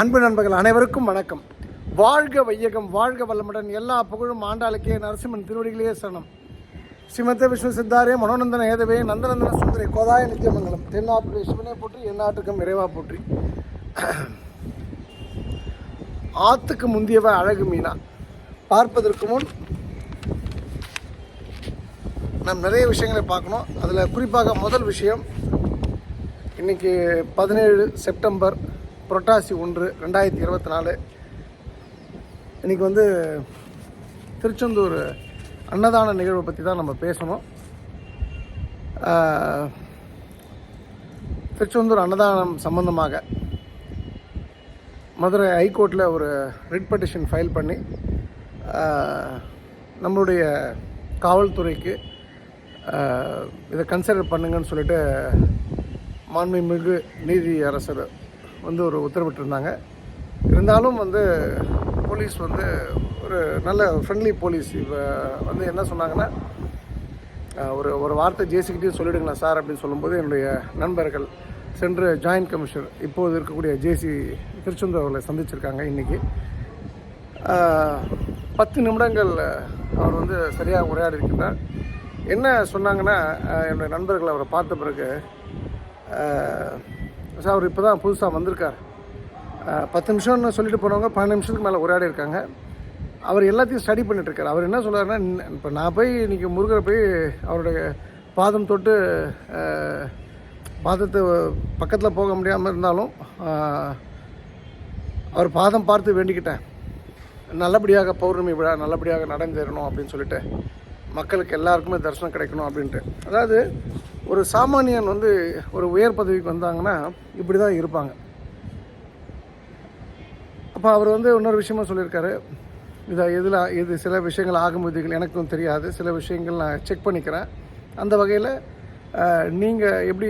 அன்பு நண்பர்கள் அனைவருக்கும் வணக்கம். வாழ்க வையகம் வாழ்க வல்லமுடன். எல்லா புகழும் ஆண்டாளுக்கே நரசிம்மன் திருவடிகளே சரணம். ஸ்ரீமத்த விஷ்ணு சித்தாரே மனோநந்தன ஏதவே நந்தநந்தன சுந்தரி கோதாய நித்தியமங்கலம். தென்னாட்டுடைய சிவனை போற்றி எந்நாட்டுக்கும் இறைவா போற்றி. ஆத்துக்கு முந்தியவ அழகு மீனா. பார்ப்பதற்கு முன் நாம் நிறைய விஷயங்களை பார்க்கணும். அதில் குறிப்பாக முதல் விஷயம் இன்னைக்கு பதினேழு செப்டம்பர் புரட்டாசி ஒன்று ரெண்டாயிரத்தி இருபத்தி நாலு இன்றைக்கி வந்து திருச்செந்தூர் அன்னதான நிகழ்வை பற்றி தான் நம்ம பேசணும். திருச்செந்தூர் அன்னதானம் சம்பந்தமாக மதுரை ஹைகோர்ட்டில் ஒரு ரிட் பெட்டிஷன் ஃபைல் பண்ணி நம்மளுடைய காவல்துறைக்கு இதை கன்சிடர் பண்ணுங்கன்னு சொல்லிட்டு மாண்புமிகு நீதி அரசர் வந்து ஒரு உத்தரவிட்டிருந்தாங்க. இருந்தாலும் வந்து போலீஸ் வந்து ஒரு நல்ல ஃப்ரெண்ட்லி போலீஸ் இப்போ வந்து என்ன சொன்னாங்கன்னா ஒரு ஒரு வார்த்தை ஜேசிக்கிட்டே சொல்லிவிடுங்களேன் சார் அப்படின்னு சொல்லும்போது என்னுடைய நண்பர்கள் சென்று ஜாயின்ட் கமிஷனர் இப்போது இருக்கக்கூடிய ஜேசி திருச்செந்தூர் அவர்களை சந்திச்சிருக்காங்க இன்றைக்கி பத்து நிமிடங்கள் அவர் வந்து சரியாக உரையாடி இருக்கின்றார் என்ன சொன்னாங்கன்னா என்னுடைய நண்பர்கள் அவரை பார்த்த பிறகு சார் அவர் இப்போ தான் புதுசாக வந்திருக்கார் பத்து நிமிஷம்னு சொல்லிட்டு போனவங்க பன்னெண்டு நிமிஷத்துக்கு மேலே உரையாடி இருக்காங்க அவர் எல்லாத்தையும் ஸ்டடி பண்ணிட்டுருக்கார். அவர் என்ன சொல்கிறாருன்னா இப்போ நான் போய் இன்றைக்கி முருகரை போய் அவருடைய பாதம் தொட்டு பாதத்தை பக்கத்தில் போக முடியாமல் இருந்தாலும் அவர் பாதம் பார்த்து வேண்டிக்கிட்டேன். நல்லபடியாக பௌர்ணமி விழா நல்லபடியாக நடந்தேறணும் அப்படின்னு சொல்லிட்டு மக்களுக்கு எல்லாருக்குமே தரிசனம் கிடைக்கணும் அப்படின்ட்டு. அதாவது ஒரு சாமானியன் வந்து ஒரு உயர் பதவிக்கு வந்தாங்கன்னா இப்படி தான் இருப்பாங்க. அப்போ அவர் வந்து இன்னொரு விஷயமா சொல்லியிருக்காரு. இதை எதில் இது சில விஷயங்கள் ஆகும் எனக்கும் தெரியாது. சில விஷயங்கள் நான் செக் பண்ணிக்கிறேன். அந்த வகையில் நீங்கள் எப்படி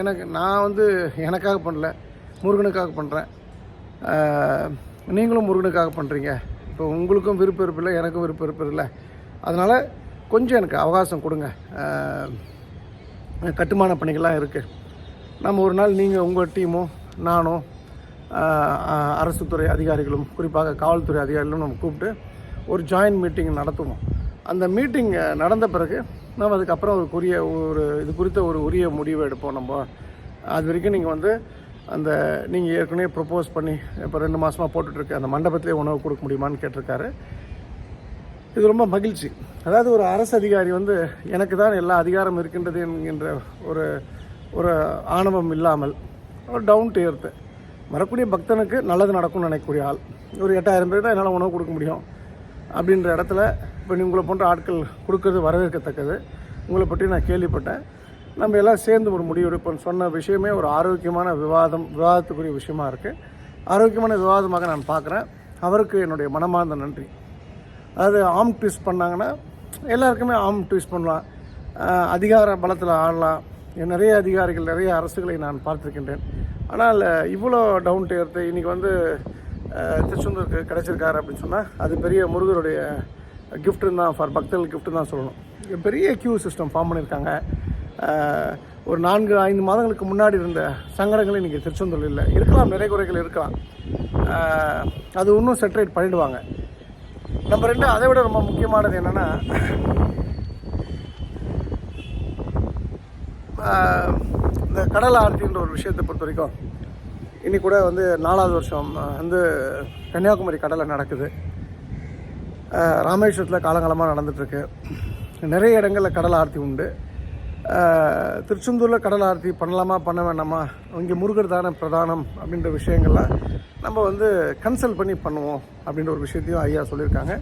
எனக்கு நான் வந்து எனக்காக பண்ணல முருகனுக்காக பண்ணுறேன் நீங்களும் முருகனுக்காக பண்ணுறீங்க இப்போ உங்களுக்கும் விருப்பம் இருப்பில்லை எனக்கும் விருப்பம் இருப்பில்லை. அதனால் கொஞ்சம் எனக்கு அவகாசம் கொடுங்க. கட்டுமான பணிகள்லாம் இருக்குது நம்ம ஒரு நாள் நீங்கள் உங்கள் டீமும் நானும் அரசு துறை அதிகாரிகளும் குறிப்பாக காவல்துறை அதிகாரிகளும் நம்ம கூப்பிட்டு ஒரு ஜாயின்ட் மீட்டிங் நடத்துவோம். அந்த மீட்டிங் நடந்த பிறகு நம்ம அதுக்கப்புறம் ஒரு குறிய ஒரு இது குறித்த ஒரு உரிய முடிவு எடுப்போம் நம்ம. அது வரைக்கும் நீங்கள் வந்து அந்த நீங்கள் ஏற்கனவே ப்ரொப்போஸ் பண்ணி இப்போ ரெண்டு மாதமாக போட்டுட்ருக்க அந்த மண்டபத்திலே உணவு கொடுக்க முடியுமான்னு கேட்டிருக்காரு. இது ரொம்ப மகிழ்ச்சி. அதாவது ஒரு அரசு அதிகாரி வந்து எனக்கு தான் எல்லா அதிகாரம் இருக்கின்றது என்கின்ற ஒரு ஒரு ஆணவம் இல்லாமல் ஒரு டவுன் டு எர்த்து வரக்கூடிய பக்தனுக்கு நல்லது நடக்கும்னு நினைக்கக்கூடிய ஆள். ஒரு எட்டாயிரம் பேர் தான் என்னால் உணவு கொடுக்க முடியும் அப்படின்ற இடத்துல இப்போ உங்களை போன்ற ஆட்கள் கொடுக்கறது வரவேற்கத்தக்கது. உங்களை பற்றி நான் கேள்விப்பட்டேன். நம்ம எல்லாம் சேர்ந்து ஒரு முடிவு எடுப்போம்னு சொன்ன விஷயமே ஒரு ஆரோக்கியமான விவாதம் விவாதத்துக்குரிய விஷயமா இருக்குது ஆரோக்கியமான விவாதமாக நான் பார்க்குறேன். அவருக்கு என்னுடைய மனமார்ந்த நன்றி. அதாவது ஆம் ட்விஸ்ட் பண்ணாங்கன்னா எல்லாருக்குமே ஆம் ட்விஸ்ட் பண்ணலாம். அதிகார பலத்தில் ஆடலாம். நிறைய அதிகாரிகள் நிறைய அரசுகளை நான் பார்த்துருக்கின்றேன். ஆனால் இவ்வளோ டவுன் டேர்த்து இன்றைக்கி வந்து திருச்செந்தூருக்கு கிடச்சிருக்காரு அப்படின்னு சொன்னால் அது பெரிய முருகருடைய கிஃப்ட்டுன்னு தான் ஃபார் பக்தர்கள் கிஃப்ட்டு தான் சொல்லணும். பெரிய கியூ சிஸ்டம் ஃபார்ம் பண்ணியிருக்காங்க. ஒரு நான்கு ஐந்து மாதங்களுக்கு முன்னாடி இருந்த சங்கடங்கள் இன்றைக்கி திருச்செந்தூர் இல்லை. இருக்கலாம் நிறைய குறைகள் இருக்கலாம் அது இன்னும் செட்ரேட் பண்ணிவிடுவாங்க நம்பர் ரெண்டு அதை விட ரொம்ப முக்கியமானது என்னென்னா இந்த கடல் ஆர்த்தின்ற ஒரு விஷயத்தை பொறுத்த வரைக்கும் இன்னி கூட வந்து நாலாவது வருஷம் வந்து கன்னியாகுமரி கடலில் நடக்குது. ராமேஸ்வரத்தில் காலங்காலமாக நடந்துட்டுருக்கு. நிறைய இடங்களில் கடல் ஆர்த்தி உண்டு. திருச்செந்தூரில் கடல் ஆர்த்தி பண்ணலாமா பண்ண வேண்டாமா இங்கே முருகர் தானே பிரதானம் அப்படின்ற விஷயங்கள்லாம் நம்ம வந்து கன்சல்ட் பண்ணி பண்ணுவோம். அப்படின்ற ஒரு விஷயத்தையும் ஐயா சொல்லியிருக்காங்க.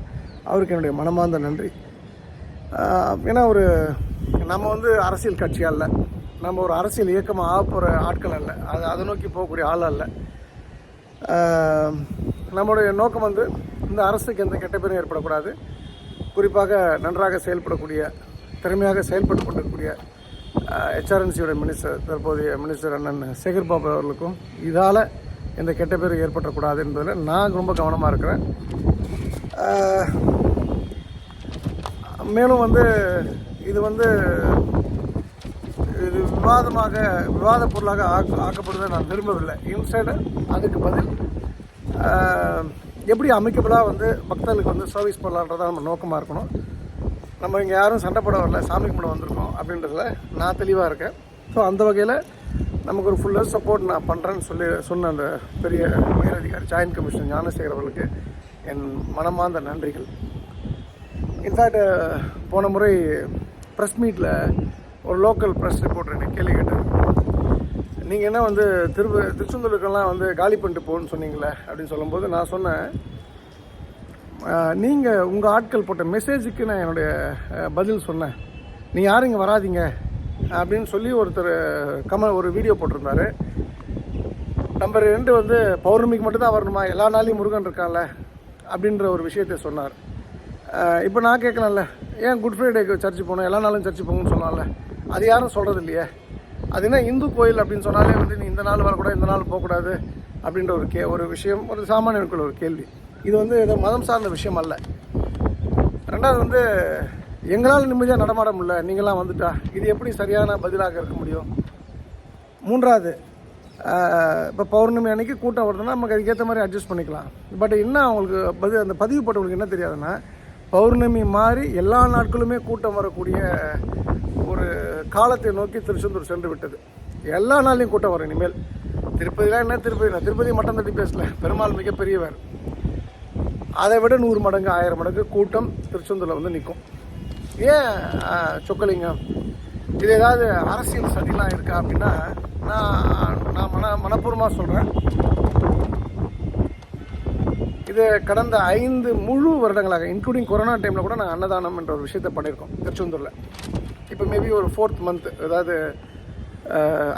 அவருக்கு என்னுடைய மனமார்ந்த நன்றி. ஏன்னா ஒரு நம்ம வந்து அரசியல் கட்சி அல்ல. நம்ம ஒரு அரசியல் இயக்கமாக ஆக போகிற ஆட்கள் அல்ல. அது அதை நோக்கி போகக்கூடிய ஆள் அல்ல. நம்மளுடைய நோக்கம் வந்து இந்த அரசுக்கு எந்த கெட்ட பேரும் ஏற்படக்கூடாது. குறிப்பாக நன்றாக செயல்படக்கூடிய திறமையாக செயல்பட்டு கொண்டிருக்கக்கூடிய ஹெச்ஆர்என்சியோட மினிஸ்டர் தற்போதைய மினிஸ்டர் அண்ணன் சேகர்பாபு அவர்களுக்கும் இதால் எந்த கெட்ட பேர் ஏற்பட்டக்கூடாது என்பதில் நான் ரொம்ப கவனமாக இருக்கிறேன். மேலும் வந்து இது வந்து இது விவாதமாக விவாத பொருளாக ஆக்க ஆக்கப்படுவதை நான் விரும்பவில்லை. இன்சைடு அதுக்கு பதில் எப்படி அமைக்கபிளாக வந்து பக்தர்களுக்கு வந்து சர்வீஸ் பண்ணலான்றதான் நம்ம நோக்கமாக இருக்கணும். நம்ம இங்கே யாரும் சண்டை போட வரல சாமி கும்பிட வந்திருக்கோம் அப்படின்றதுல நான் தெளிவாக இருக்கேன். ஸோ அந்த வகையில் நமக்கு ஒரு ஃபுல்லாக சப்போர்ட் நான் பண்ணுறேன்னு சொல்லி சொன்ன அந்த பெரிய உயரதிகாரி ஜாயின்ட் கமிஷனர் ஞானசேகர் அவர்களுக்கு என் மனமார்ந்த நன்றிகள். இன்ஃபேக்ட் போன முறை ப்ரெஸ் மீட்டில் ஒரு லோக்கல் ப்ரெஸ் ரிப்போர்ட்டர் எனக்கு கேள்வி கேட்டார் நீங்கள் என்ன வந்து திரும்ப திருச்செந்தூருக்கெல்லாம் வந்து காலி பண்ணிட்டு போகணும்னு சொன்னீங்களே? அப்படின்னு சொல்லும்போது நான் சொன்னேன் நீங்கள் உங்கள் ஆட்கள் போட்ட மெசேஜுக்கு நான் என்னுடைய பதில் சொன்னேன். நீ யாரும் இங்கே வராதீங்க. அப்படின்னு சொல்லி ஒருத்தர் கம ஒரு வீடியோ போட்டிருந்தாரு. நம்பர் ரெண்டு வந்து பௌர்ணமிக்கு மட்டும்தான் வரணுமா? எல்லா நாளையும் முருகன் இருக்கான்ல அப்படின்ற ஒரு விஷயத்தை சொன்னார். இப்போ நான் கேட்கலாம்ல. ஏன் குட் ஃப்ரைடேக்கு சர்ச்சு போகணும்? எல்லா நாளும் சர்ச்சு போகணும்னு சொன்னால அது யாரும் சொல்கிறது இல்லையே. அது என்ன இந்து கோயில் அப்படின்னு சொன்னாலே வந்து நீ இந்த நாள் வரக்கூடாது இந்த நாள் போகக்கூடாது அப்படின்ற ஒரு கே ஒரு விஷயம் ஒரு சாமானியனுக்குள்ள ஒரு கேள்வி. இது வந்து ஏதோ மதம் சார்ந்த விஷயம் அல்ல. ரெண்டாவது வந்து எங்களால் நிம்மதியாக நடமாட முடியல. நீங்களாம் வந்துட்டா இது எப்படி சரியான பதிலாக இருக்க முடியும்? மூன்றாவது இப்போ பௌர்ணமி அன்னைக்கு கூட்டம் வருதுன்னா நமக்கு அதுக்கேற்ற மாதிரி அட்ஜஸ்ட் பண்ணிக்கலாம். பட் என்ன அவங்களுக்கு பதி அந்த பதிவு போட்டவங்களுக்கு என்ன தெரியாதுன்னா பௌர்ணமி மாதிரி எல்லா நாட்களுமே கூட்டம் வரக்கூடிய ஒரு காலத்தை நோக்கி திருச்செந்தூர் சென்று விட்டது. எல்லா நாளையும் கூட்டம் வரும் இனிமேல். திருப்பதிலாம் என்ன திருப்பதி? நான் திருப்பதி மட்டம் தட்டி பேசல. பெருமாள் மிகப்பெரியவர். அதை விட நூறு மடங்கு ஆயிரம் மடங்கு கூட்டம் திருச்செந்தூரில் வந்து நிற்கும் ஏன் சொக்கலிங்கம்? இது ஏதாவது அரசியல் சதிலாம் இருக்கா அப்படின்னா நான் நான் மன மனப்பூர்வமாக சொல்கிறேன் இது கடந்த ஐந்து முழு வருடங்களாக இன்க்ளூடிங் கொரோனா டைமில் கூட நாங்கள் அன்னதானம் என்ற ஒரு விஷயத்தை பண்ணியிருக்கோம் திருச்செந்தூரில். இப்போ மேபி ஒரு ஃபோர்த் மந்த் அதாவது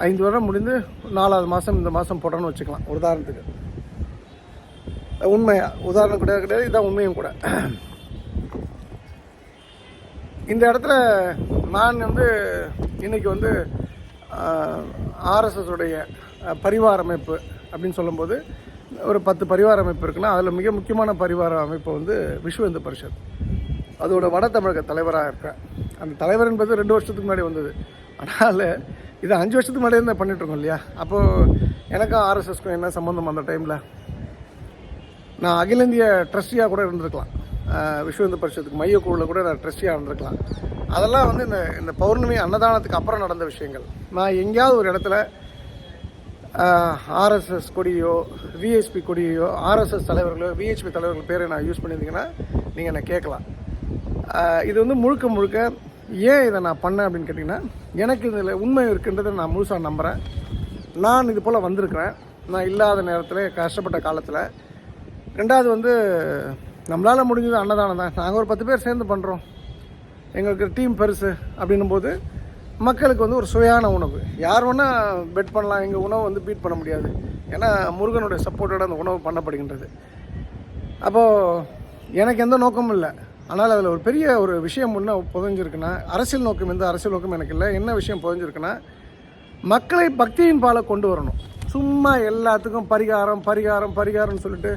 ஐந்து வருடம் முடிந்து நாலாவது மாதம் இந்த மாதம் போட்டோன்னு வச்சுக்கலாம் உதாரணத்துக்கு. உண்மையாக உதாரணம் கிடையாது கிடையாது இதான் உண்மையும் கூட. இந்த இடத்துல நான் வந்து இன்றைக்கி வந்து ஆர்எஸ்எஸ் உடைய பரிவார அமைப்பு அப்படின்னு சொல்லும்போது ஒரு பத்து பரிவார அமைப்பு இருக்குன்னா அதில் மிக முக்கியமான பரிவார அமைப்பு வந்து விஸ்வ இந்து பரிஷத். அதோட வட தமிழக தலைவராக இருப்பேன். அந்த தலைவர் என்பது ரெண்டு வருஷத்துக்கு முன்னாடி வந்தது. ஆனால் இது அஞ்சு வருஷத்துக்கு முன்னாடி தான் பண்ணிகிட்ருக்கோம் இல்லையா? அப்போது எனக்கும் ஆர்எஸ்எஸ்க்கும் என்ன சம்மந்தம் அந்த டைமில் நான் அகில இந்திய ட்ரஸ்டியாக கூட இருந்திருக்கலாம். விஸ்வ இந்து பரிஷத்துக்கு மையக்குழுவில் கூட நான் ட்ரஸ்டியாக இருந்திருக்கலாம். அதெல்லாம் வந்து இந்த இந்த பௌர்ணமி அன்னதானத்துக்கு அப்புறம் நடந்த விஷயங்கள். நான் எங்கேயாவது ஒரு இடத்துல ஆர்எஸ்எஸ் கொடியோ விஎஸ்பி கொடியோ ஆர்எஸ்எஸ் தலைவர்களோ விஹெச்பி தலைவர்கள் பேரை நான் யூஸ் பண்ணியிருந்தீங்கன்னா நீங்கள் என்னை கேட்கலாம். இது வந்து முழுக்க முழுக்க ஏன் இதை நான் பண்ணேன் அப்படின்னு கேட்டிங்கன்னா எனக்கு இதில் உண்மை இருக்குன்றதை நான் முழுசாக நம்புகிறேன் நான் இது போல் வந்திருக்கிறேன். நான் இல்லாத நேரத்தில் கஷ்டப்பட்ட காலத்தில். ரெண்டாவது வந்து நம்மளால் முடிஞ்சது அன்னதானம் தான். நாங்கள் ஒரு பத்து பேர் சேர்ந்து பண்ணுறோம் எங்களுக்கு டீம் பெருசு அப்படின்னும் போது மக்களுக்கு வந்து ஒரு சுவையான உணவு. யார் வேணால் பெட் பண்ணலாம். எங்கள் உணவை வந்து பீட் பண்ண முடியாது. ஏன்னா முருகனுடைய சப்போர்ட்டோட அந்த உணவு பண்ணப்படுகின்றது. அப்போது எனக்கு எந்த நோக்கமும் இல்லை. ஆனால் அதில் ஒரு பெரிய ஒரு விஷயம் ஒன்று புதஞ்சிருக்குன்னா அரசியல் நோக்கம் எந்த அரசியல் நோக்கம் எனக்கு இல்லை. என்ன விஷயம் புதஞ்சிருக்குன்னா மக்களை பக்தியின் பாலை கொண்டு வரணும். சும்மா எல்லாத்துக்கும் பரிகாரம் பரிகாரம் பரிகாரம்னு சொல்லிட்டு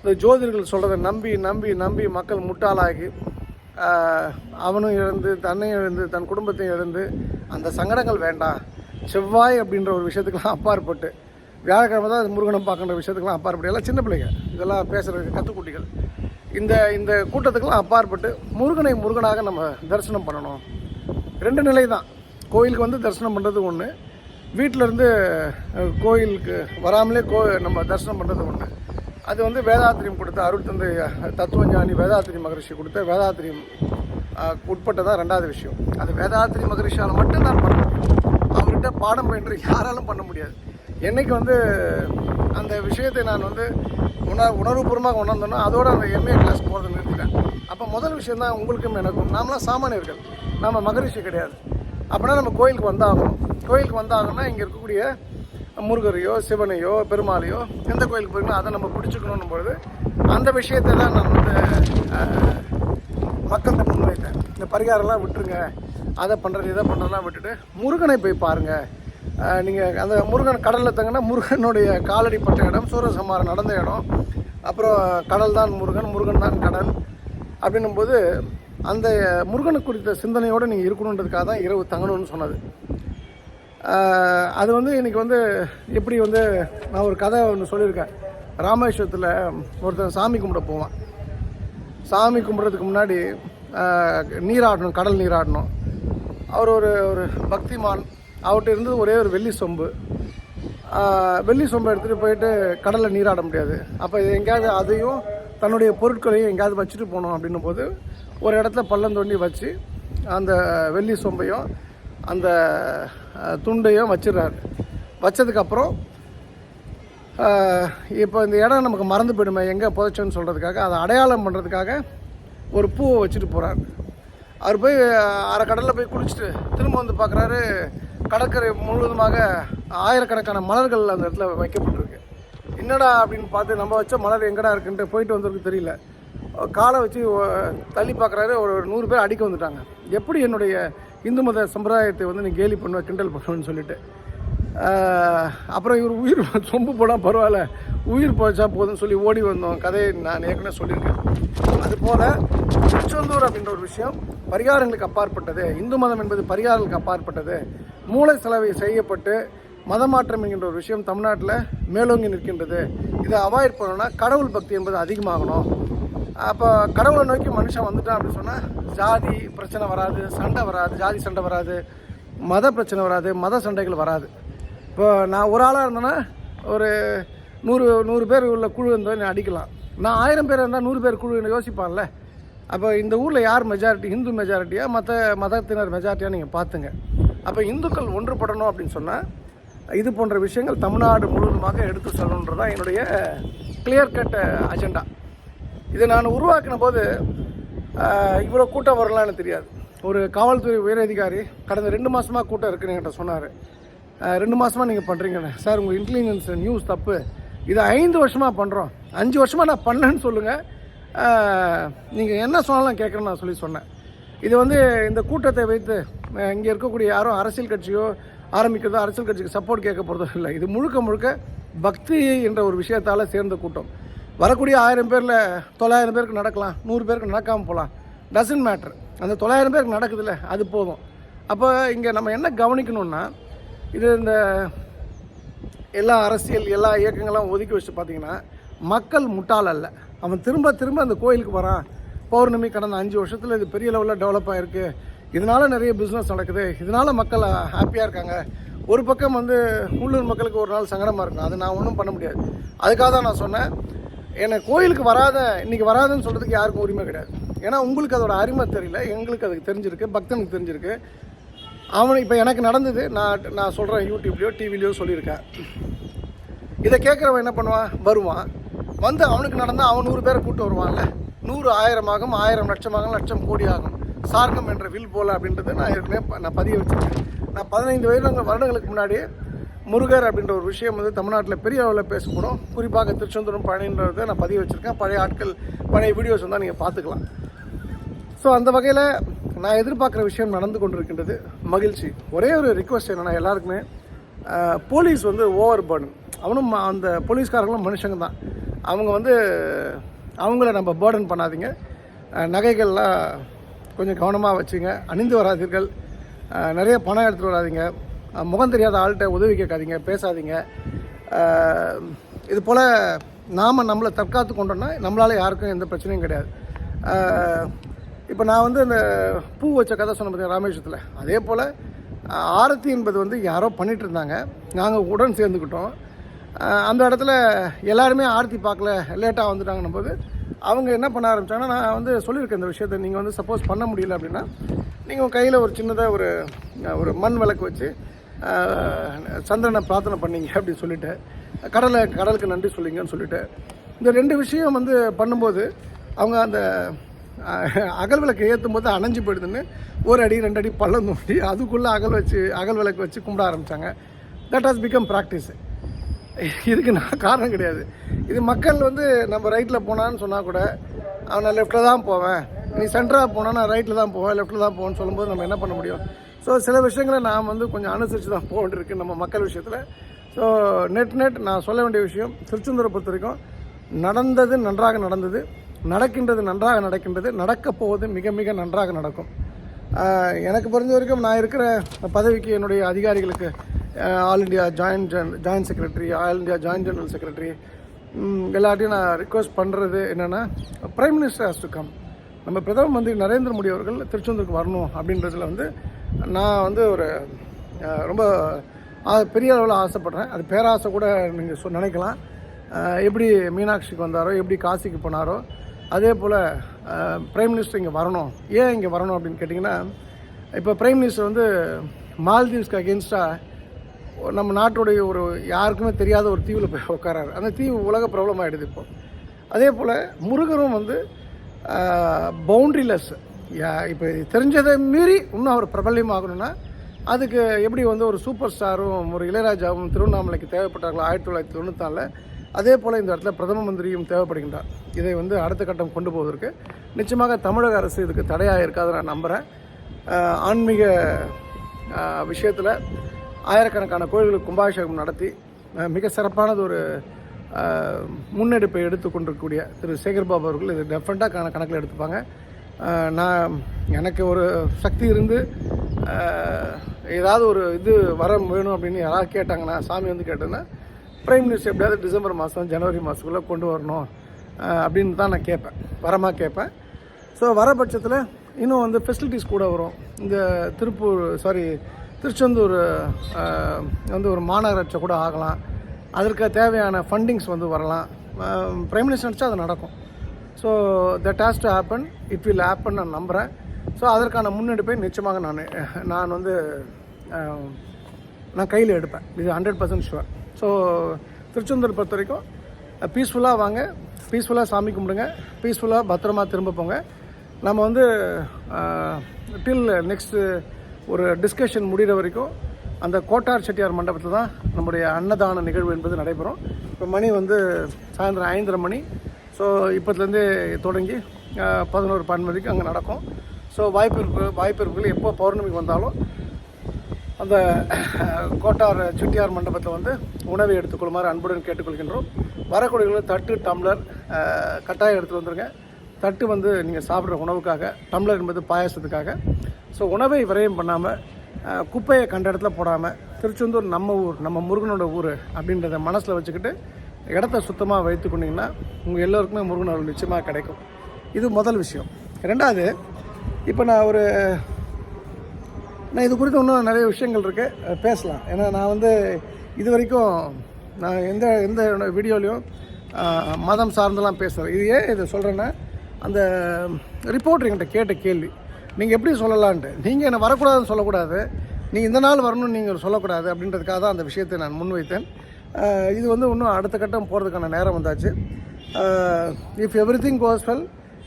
இந்த ஜோதிடர்கள் சொல்கிறத நம்பி நம்பி நம்பி மக்கள் முட்டாளாகி அவனும் இழந்து தன்னையும் இழந்து தன் குடும்பத்தையும் இழந்து அந்த சங்கடங்கள் வேண்டாம் செவ்வாய் அப்படின்ற ஒரு விஷயத்துக்கெலாம் அப்பாற்பட்டு வியாழக்கிழமை தான் முருகனை பார்க்குற விஷயத்துக்கெல்லாம் அப்பாற்பட்டு எல்லாம் சின்ன பிள்ளைங்க இதெல்லாம் பேசுகிற கத்துக்குட்டிகள். இந்த இந்த கூட்டத்துக்கெல்லாம் அப்பாற்பட்டு முருகனை முருகனாக நம்ம தரிசனம் பண்ணணும். ரெண்டு நிலை தான். கோயிலுக்கு வந்து தரிசனம் பண்ணுறது ஒன்று வீட்டிலேருந்து கோயிலுக்கு வராமலே கோ நம்ம தரிசனம் பண்ணுறது ஒன்று அது வந்து வேதாத்திரியம் கொடுத்த அருள் தந்தை தத்துவஞானி வேதாத்திரி மகரிஷி கொடுத்த வேதாத்திரியம் உட்பட்டதான் ரெண்டாவது விஷயம். அது வேதாத்திரி மகரிஷியால் மட்டும் நான் பண்ண முடியும். அவர்கிட்ட பாடம் பயின்று யாராலும் பண்ண முடியாது. என்னைக்கு வந்து அந்த விஷயத்தை நான் வந்து உணர் உணர்வுபூர்வமாக உணர்ந்தோன்னா அதோட அந்த எம்ஏ கிளாஸ் போகிறத நிறுத்திட்டேன். அப்போ முதல் விஷயம் தான் உங்களுக்கும் எனக்கும். நாமளாம் சாமானியர்கள். நம்ம மகரிஷி கிடையாது. அப்படின்னா நம்ம கோயிலுக்கு வந்தாகணும். கோயிலுக்கு வந்தாகணும்னா இங்கே இருக்கக்கூடிய முருகரையோ சிவனையோ பெருமாளையோ எந்த கோயிலுக்கு போயிருக்கணும் அதை நம்ம பிடிச்சிக்கணும் பொழுது அந்த விஷயத்தை தான் நான் வந்து அஹ், மக்கள்கிட்ட முன்வைத்தேன் இந்த பரிகாரம்லாம் விட்டுருங்க. அதை பண்ணுறது இதை பண்ணுறதெல்லாம் விட்டுட்டு முருகனை போய் பாருங்கள் நீங்கள் அந்த முருகன் கடலில் தங்கினா முருகனுடைய காலடி பட்ட இடம் சூரசம்மாரம் நடந்த இடம். அப்புறம் கடல் தான் முருகன் முருகன் தான் கடல் அப்படின்னும்போது அந்த முருகனை குறித்த சிந்தனையோடு நீங்கள் இருக்கணுன்றதுக்காக தான் இரவு தங்கணும்னு சொன்னது. அது வந்து இன்றைக்கி வந்து எப்படி வந்து நான் ஒரு கதை ஒன்று சொல்லியிருக்கேன். ராமேஸ்வரத்தில் ஒருத்தன் சாமி கும்பிட போவான். சாமி கும்பிட்றதுக்கு முன்னாடி நீராடணும் கடல் நீராடணும். அவர் ஒரு ஒரு பக்திமான். அவர்கிட்ட இருந்தது ஒரே ஒரு வெள்ளி சொம்பு. வெள்ளி சொம்பை எடுத்துகிட்டு போயிட்டு கடலில் நீராட முடியாது. அப்போ எங்கேயாவது அதையும் தன்னுடைய பொருட்களையும் எங்கேயாவது வச்சுட்டு போகணும் அப்படின்னும் போது ஒரு இடத்துல பள்ளம் தோண்டி வச்சு அந்த வெள்ளி சொம்பையும் அந்த துண்டையும் வச்சிடுறாரு. வச்சதுக்கப்புறம் இப்போ இந்த இடம் நமக்கு மறந்து போயிடுமே எங்கே புதைச்சோன்னு சொல்கிறதுக்காக அதை அடையாளம் பண்ணுறதுக்காக ஒரு பூவை வச்சுட்டு போகிறாரு அவர் போய் அரை கடலில் போய் குளிச்சுட்டு திரும்ப வந்து பார்க்குறாரு கடற்கரை முழுவதுமாக ஆயிரக்கணக்கான மலர்கள் அந்த இடத்துல வைக்கப்பட்டிருக்கு. என்னடா அப்படின்னு பார்த்து நம்ம வச்ச மலர் எங்கடா இருக்குன்ட்டு போயிட்டு வந்திருக்கு தெரியல. காலை வச்சு தள்ளி பார்க்குறாரு ஒரு நூறு பேர் அடிக்க வந்துட்டாங்க. எப்படி என்னுடைய இந்து மத சம்பிரதாயத்தை வந்து நீ கேலி பண்ணுவ கிண்டல் பண்ணுவேன்னு சொல்லிட்டு. அப்புறம் இவர் உயிர் சொம்பு போனால் பரவாயில்ல. உயிர் போச்சா போதும்னு சொல்லி ஓடி வந்தோம். கதையை நான் ஏற்கனவே சொல்லியிருக்கேன். அதுபோல் திருச்செந்தூர் அப்படின்ற ஒரு விஷயம் பரிகாரங்களுக்கு அப்பாற்பட்டது. இந்து மதம் என்பது பரிகாரங்களுக்கு அப்பாற்பட்டது. மூளை செலவை செய்யப்பட்டு மதமாற்றம் என்கின்ற ஒரு விஷயம் தமிழ்நாட்டில் மேலோங்கி நிற்கின்றது. இதை அவாய்ட் பண்ணணும்னா கடவுள் பக்தி என்பது அதிகமாகணும். அப்போ கடவுளை நோக்கி மனுஷன் வந்துட்டான் அப்படின்னு சொன்னால் ஜாதி பிரச்சனை வராது சண்டை வராது ஜாதி சண்டை வராது மத பிரச்சனை வராது மத சண்டைகள் வராது. இப்போ நான் ஒரு ஆளாக இருந்தேன்னா ஒரு நூறு நூறு பேர் உள்ள குழு இருந்தால் என்னை அடிக்கலாம். நான் ஆயிரம் பேர் இருந்தால் நூறு பேர் குழு யோசிப்பான்ல. அப்போ இந்த ஊரில் யார் மெஜாரிட்டி ஹிந்து மெஜாரிட்டியா மற்ற மதத்தினர் மெஜாரிட்டியாக நீங்கள் பார்த்துங்க அப்போ இந்துக்கள் ஒன்றுபடணும் அப்படின்னு சொன்னால் இது போன்ற விஷயங்கள் தமிழ்நாடு முழுவதுமாக எடுத்து சொல்லணுன்றதான் என்னுடைய கிளியர் கட் அஜெண்டா இதை நான் உருவாக்கின போது இவ்வளோ கூட்டம் வரலான்னு தெரியாது. ஒரு காவல்துறை உயரதிகாரி கடந்த ரெண்டு மாதமாக கூட்டம் இருக்குன்னு என்கிட்ட சொன்னார். ரெண்டு மாதமாக நீங்கள் பண்ணுறீங்கண்ணே சார் உங்கள் இன்டெலிஜென்ஸ் நியூஸ் தப்பு. இதை ஐந்து வருஷமாக பண்ணுறோம் அஞ்சு வருஷமாக நான் பண்ணேன்னு சொல்லுங்கள் நீங்கள் என்ன சொன்னாலும் கேட்குறேன்னு நான் சொல்லி சொன்னேன். இது வந்து இந்த கூட்டத்தை வைத்து இங்கே இருக்கக்கூடிய யாரும் அரசியல் கட்சியோ ஆரம்பிக்கிறதோ அரசியல் கட்சிக்கு சப்போர்ட் கேட்க போகிறதோ இல்லை. இது முழுக்க முழுக்க பக்தி என்ற ஒரு விஷயத்தால் சேர்ந்த கூட்டம். வரக்கூடிய ஆயிரம் பேரில் தொள்ளாயிரம் பேருக்கு நடக்கலாம் நூறு பேருக்கு நடக்காமல் போகலாம். டசன்ட் மேட்ரு அந்த தொள்ளாயிரம் பேருக்கு நடக்குதுல்ல அது போதும். அப்போ இங்கே நம்ம என்ன கவனிக்கணும்னா இது இந்த எல்லா அரசியல் எல்லா இயக்கங்களும் ஒதுக்கி வச்சு பார்த்தீங்கன்னா மக்கள் முட்டாள் அல்ல. அவன் திரும்ப திரும்ப அந்த கோயிலுக்கு வரான். பௌர்ணமி கடந்த அஞ்சு வருஷத்தில் இது பெரிய லெவலில் டெவலப் ஆகிருக்கு இதனால நிறைய பிஸ்னஸ் நடக்குது. இதனால் மக்கள் ஹாப்பியாக இருக்காங்க. ஒரு பக்கம் வந்து உள்ளூர் மக்களுக்கு ஒரு நாள் சங்கடமாக இருக்கும். அது நான் ஒன்றும் பண்ண முடியாது. அதுக்காக தான் நான் சொன்னேன். என்னை கோயிலுக்கு வராத இன்னைக்கு வராதுன்னு சொல்கிறதுக்கு யாருக்கும் உரிமை கிடையாது. ஏன்னா உங்களுக்கு அதோட அருமை தெரியல எங்களுக்கு அதுக்கு தெரிஞ்சிருக்கு பக்தனுக்கு தெரிஞ்சிருக்கு. அவன் இப்போ எனக்கு நடந்தது நான் நான் சொல்கிறேன் யூடியூப்லேயோ டிவிலையோ சொல்லியிருக்கேன். இதை கேட்குறவன் என்ன பண்ணுவான்? வருவான். வந்து அவனுக்கு நடந்தால் அவன் நூறு பேரை கூப்பிட்டு வருவான்ல. நூறு ஆயிரம் ஆகும் ஆயிரம் லட்சமாகும் லட்சம் கோடி ஆகும். சார்கம் என்ற வில் போல அப்படின்றது நான் ஏற்கனவே நான் பதிய வச்சுருக்கேன். நான் பதினைந்து வருடங்கள் வருடங்களுக்கு முன்னாடியே முருகர் அப்படின்ற ஒரு விஷயம் வந்து தமிழ்நாட்டில் பெரிய அளவில் பேசப்படும். குறிப்பாக திருச்செந்தூரம் பழனின்றதை நான் பதிவு வச்சுருக்கேன். பழைய ஆட்கள் பழைய வீடியோஸ் வந்தால் நீங்கள் பார்த்துக்கலாம். ஸோ அந்த வகையில் நான் எதிர்பார்க்குற விஷயம் நடந்து கொண்டிருக்கின்றது. மகிழ்ச்சி. ஒரே ஒரு ரிக்வஸ்ட் என்னென்னா எல்லாருக்குமே போலீஸ் வந்து ஓவர் பர்டன் அவனும் அந்த போலீஸ்காரங்களும் மனுஷங்க தான். அவங்க வந்து அவங்கள நம்ம பேர்டன் பண்ணாதீங்க. நகைகள்லாம் கொஞ்சம் கவனமாக வச்சுங்க. அணிந்து வராதீர்கள். நிறைய பணம் எடுத்துகிட்டு வராதீங்க. முகம் தெரியாத ஆள்கிட்ட உதவி கேட்காதீங்க பேசாதீங்க. இது போல் நாம் நம்மளை தற்காத்து கொண்டோம்னா நம்மளால் யாருக்கும் எந்த பிரச்சனையும் கிடையாது. இப்போ நான் வந்து இந்த பூ வச்ச கதை சொன்ன பார்த்தீங்க ராமேஸ்வரத்தில்? அதே போல் ஆரத்தி என்பது வந்து யாரோ பண்ணிகிட்டு இருந்தாங்க. நாங்கள் உடன் சேர்ந்துக்கிட்டோம். அந்த இடத்துல எல்லாருமே ஆரத்தி பார்க்கல லேட்டாக வந்துட்டாங்கன்னும் போது அவங்க என்ன பண்ண ஆரம்பிச்சாங்கன்னா நான் வந்து சொல்லியிருக்கேன் இந்த விஷயத்தை. நீங்கள் வந்து சப்போஸ் பண்ண முடியல அப்படின்னா நீங்கள் கையில் ஒரு சின்னதாக ஒரு ஒரு மண் விளக்கு வச்சு சந்திரனை பிரார்த்தனை பண்ணீங்க அப்படின்னு சொல்லிட்டு கடலை கடலுக்கு நன்றி சொல்லிங்கன்னு சொல்லிட்டு. இந்த ரெண்டு விஷயம் வந்து பண்ணும்போது அவங்க அந்த அகல் விளக்கு ஏற்றும் போது அணைஞ்சு போயிடுதுன்னு ஒரு அடி ரெண்டு அடி பள்ளம் தோண்டி அதுக்குள்ளே அகல் வச்சு அகல் விளக்கு வச்சு கும்பிட ஆரம்பித்தாங்க தட் ஹாஸ் பிகம் ப்ராக்டிஸ் இதுக்கு நான் காரணம் கிடையாது. இது மக்கள் வந்து நம்ம ரைட்டில் போனான்னு சொன்னால் கூட அவன் நான் லெஃப்ட்டில் தான் போவேன். நீ சென்டராக போனால் நான் ரைட்டில் தான் போவேன் லெஃப்ட்டில் தான் போவேன்னு சொல்லும்போது நம்ம என்ன பண்ண முடியும்? ஸோ சில விஷயங்களை நாம் வந்து கொஞ்சம் அனுசரித்து தான் போக நம்ம மக்கள் விஷயத்தில். ஸோ நெட் நெட் நான் சொல்ல வேண்டிய விஷயம் திருச்செந்தூரை பொறுத்த வரைக்கும் நடந்தது நன்றாக நடந்தது நடக்கின்றது நன்றாக நடக்கின்றது நடக்கப் போவது மிக மிக நன்றாக நடக்கும். எனக்கு புரிஞ்ச வரைக்கும் நான் இருக்கிற பதவிக்கு என்னுடைய அதிகாரிகளுக்கு all India joint joint secretary all India joint general secretary எல்லாத்தையும் நான் ரிக்வஸ்ட் பண்ணுறது என்னென்னா prime minister has to come நம்ம பிரதம மந்திரி நரேந்திர மோடி அவர்கள் திருச்செந்தூருக்கு வரணும் அப்படின்றதுல வந்து நான் வந்து ஒரு ரொம்ப ஆ- பெரிய அளவில் ஆசைப்பட்றேன். அது பேராசை கூட நீங்கள் சொ நினைக்கலாம். எப்படி மீனாட்சிக்கு வந்தாரோ எப்படி காசிக்கு போனாரோ அதே போல் பிரைம் மினிஸ்டர் இங்கே வரணும். ஏன் இங்கே வரணும் அப்படின்னு கேட்டிங்கன்னா இப்போ பிரைம் மினிஸ்டர் வந்து மால்தீவ்ஸ்க்கு அகேன்ஸ்டாக நம்ம நாட்டுடைய ஒரு யாருக்குமே தெரியாத ஒரு தீவில் போய் உட்காராரு அந்த தீவு உலக பிரபலமாகிடுது இப்போ. அதே போல் முருகரும் வந்து பவுண்ட்ரிலெஸ் இப்போ தெரிஞ்சதை மீறி இன்னும் அவர் பிரபல்யம் ஆகணும்னா அதுக்கு எப்படி வந்து ஒரு சூப்பர் ஸ்டாரும் ஒரு இளையராஜாவும் திருவண்ணாமலைக்கு தேவைப்பட்டாங்களோ ஆயிரத்தி தொள்ளாயிரத்தி தொண்ணூத்தாலில் அதே போல் இந்த இடத்துல பிரதம மந்திரியும் தேவைப்படுகின்றார். இதை வந்து அடுத்த கட்டம் கொண்டு போவதற்கு நிச்சயமாக தமிழக அரசு இதுக்கு தடையாக இருக்காது நான் நம்புகிறேன் ஆன்மீக விஷயத்தில் ஆயிரக்கணக்கான கோயில்களுக்கு கும்பாபிஷேகம் நடத்தி மிக சிறப்பானது ஒரு முன்னெடுப்பை எடுத்து கொண்டிருக்கக்கூடிய திரு சேகர்பாபு அவர்கள் இது டெஃபரெண்ட்டாக கணக்கில் எடுத்துப்பாங்க. நான் எனக்கு ஒரு சக்தி இருந்து ஏதாவது ஒரு இது வர வேணும் அப்படின்னு யாராவது கேட்டாங்கன்னா சாமி வந்து கேட்டேன்னா பிரைம் மினிஸ்டர் எப்படியாவது டிசம்பர் மாதம் ஜனவரி மாதத்துக்குள்ளே கொண்டு வரணும் அப்படின்னு தான் நான் கேட்பேன். வரமாக கேட்பேன். ஸோ வர பட்சத்தில் இன்னும் வந்து ஃபெசிலிட்டிஸ் கூட வரும். இந்த திருப்பூர் சாரி திருச்செந்தூர் வந்து ஒரு மாநகராட்சி கூட ஆகலாம். அதற்கு தேவையான ஃபண்டிங்ஸ் வந்து வரலாம். பிரைம் மினிஸ்டர் நினச்சா அது நடக்கும். So that has to happen it will happen நான் நம்புகிறேன் ஸோ அதற்கான முன்னெடுப்பை நிச்சயமாக நான் நான் வந்து நான் கையில் எடுப்பேன். இது hundred percent sure so Tiruchendur பொறுத்த வரைக்கும் பீஸ்ஃபுல்லாக வாங்க. பீஸ்ஃபுல்லாக சாமி கும்பிடுங்க. பீஸ்ஃபுல்லாக பத்திரமா திரும்ப போங்க. நம்ம வந்து டில் நெக்ஸ்ட்டு ஒரு டிஸ்கஷன் முடிகிற வரைக்கும் அந்த கோட்டார் செட்டியார் மண்டபத்தில் தான் நம்முடைய அன்னதான நிகழ்வு என்பது நடைபெறும். இப்போ மணி வந்து சாயந்தரம் ஐந்தரை மணி. ஸோ இப்போத்துலேருந்து தொடங்கி பதினோரு பன்னெண்டு வரைக்கும் அங்கே நடக்கும். ஸோ வாய்ப்பு இருக்கு வாய்ப்பு இருக்குள்ள எப்போ பௌர்ணமிக்கு வந்தாலும் அந்த கோட்டார் செட்டியார் மண்டபத்தில் வந்து உணவை எடுத்துக்கொள்ளுமாறு அன்புடன் கேட்டுக்கொள்கின்றோம். வரக்கூடியவர்கள் தட்டு டம்ளர் கட்டாயம் எடுத்து வந்துருங்க. தட்டு வந்து நீங்கள் சாப்பிட்ற உணவுக்காக டம்ளர் என்பது பாயாசத்துக்காக. ஸோ உணவை விரயம் பண்ணாமல் குப்பையை கண்ட இடத்துல போடாமல் திருச்செந்தூர் நம்ம ஊர் நம்ம முருகனோட ஊர் அப்படின்றத மனசில் வச்சுக்கிட்டு இடத்த சுத்தமாக வைத்து கொண்டிங்கன்னா உங்கள் எல்லோருக்குமே முருகன் அருள் நிச்சயமாக கிடைக்கும். இது முதல் விஷயம். ரெண்டாவது இப்போ நான் ஒரு நான் இது குறித்து இன்னும் நிறைய விஷயங்கள் இருக்குது பேசலாம். ஏன்னா நான் வந்து இது வரைக்கும் நான் எந்த எந்த வீடியோலையும் மதம் சார்ந்தெல்லாம் பேசுகிறேன் இது ஏன் இதை சொல்கிறேன்னா அந்த ரிப்போர்ட்டர் என்கிட்ட கேட்ட கேள்வி. நீங்கள் எப்படி சொல்லலான்ட்டு. நீங்கள் என்னை வரக்கூடாதுன்னு சொல்லக்கூடாது. நீங்கள் இந்த நாள் வரணும்னு நீங்கள் சொல்லக்கூடாது அப்படின்றதுக்காக தான் அந்த விஷயத்தை நான் முன்வைத்தேன். இது வந்து இன்னும் அடுத்த கட்டம் போகிறதுக்கான நேரம் வந்தாச்சு. If everything goes well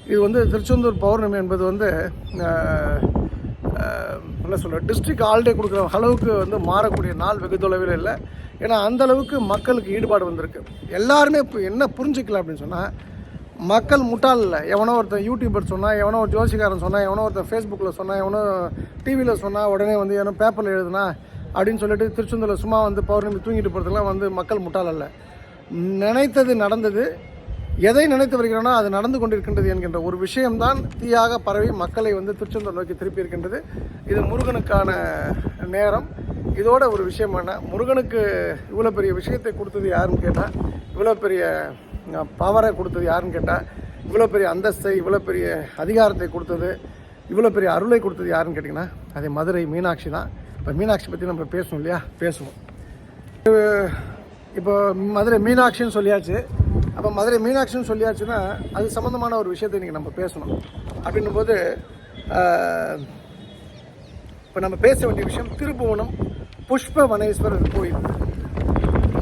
இது வந்து திருச்செந்தூர் பௌர்ணமி என்பது வந்து என்ன சொல்ற டிஸ்ட்ரிக்ட் ஹாலிடே கொடுக்குற அளவுக்கு வந்து மாறக்கூடிய நாள் வெகு தொலைவில் இல்லை. ஏன்னா அந்த அளவுக்கு மக்களுக்கு ஈடுபாடு வந்திருக்கு. எல்லாருமே இப்போ என்ன புரிஞ்சுக்கல அப்படின்னு சொன்னால் மக்கள் முட்டாள் இல்லை. எவனோ ஒருத்தன் யூடியூபர் சொன்னால் எவனோ ஒரு ஜோசிக்காரன் சொன்னால் எவனோ ஒருத்தன் ஃபேஸ்புக்கில் சொன்னால் எவனோ டிவியில் சொன்னால் உடனே வந்து எவனோ பேப்பரில் எழுதுனா அப்படின்னு சொல்லிட்டு திருச்செந்தூரில் சும்மா வந்து பௌர்ணமி தூங்கிட்டு போகிறதுலாம் வந்து மக்கள் முட்டாள் அல்ல. நினைத்தது நடந்தது. எதை நினைத்து வருகிறோனோ அது நடந்து கொண்டிருக்கின்றது என்கின்ற ஒரு விஷயம்தான் தீயாக பரவி மக்களை வந்து திருச்செந்தூர் நோக்கி திருப்பி இருக்கின்றது. இது முருகனுக்கான நேரம். இதோட ஒரு விஷயம் என்ன? முருகனுக்கு இவ்வளோ பெரிய விஷயத்தை கொடுத்தது யாருன்னு கேட்டால் இவ்வளோ பெரிய பவரை கொடுத்தது யாருன்னு கேட்டால் இவ்வளோ பெரிய அந்தஸ்தை இவ்வளோ பெரிய அதிகாரத்தை கொடுத்தது இவ்வளோ பெரிய அருளை கொடுத்தது யாருன்னு கேட்டிங்கன்னா அது மதுரை மீனாட்சி தான். இப்போ மீனாட்சி பற்றி நம்ம பேசணும் இல்லையா? பேசுவோம். இப்போ மதுரை மீனாட்சின்னு சொல்லியாச்சு. அப்போ மதுரை மீனாட்சின்னு சொல்லியாச்சுன்னா அது சம்மந்தமான ஒரு விஷயத்தை இன்றைக்கி நம்ம பேசணும். அப்படின்னும் போது இப்போ நம்ம பேச வேண்டிய விஷயம் திருப்புவனம் புஷ்ப வனேஸ்வரர் கோயில்.